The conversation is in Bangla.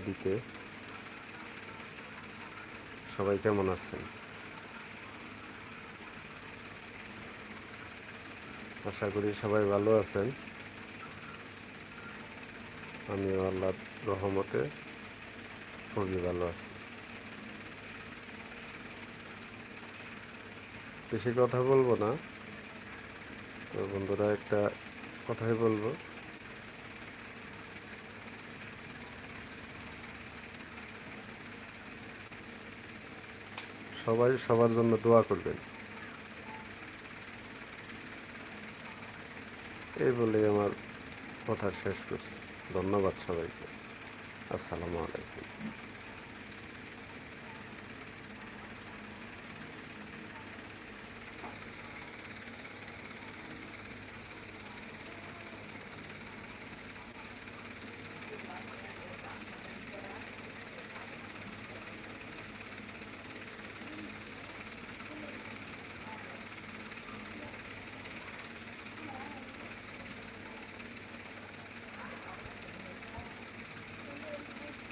দিতে। সবাই কেমন আছেন? আশা করি সবাই ভালো আছেন। আমি আল্লাহ রহমতে খুবই ভালো আছি। বেশি কথা বলব না। তো বন্ধুরা, একটা কথাই বলব। সবাই সবার জন্য দোয়া করবেন। এই বলে আমার কথা শেষ করছি। ধন্যবাদ সবাইকে। আসসালামু আলাইকুম।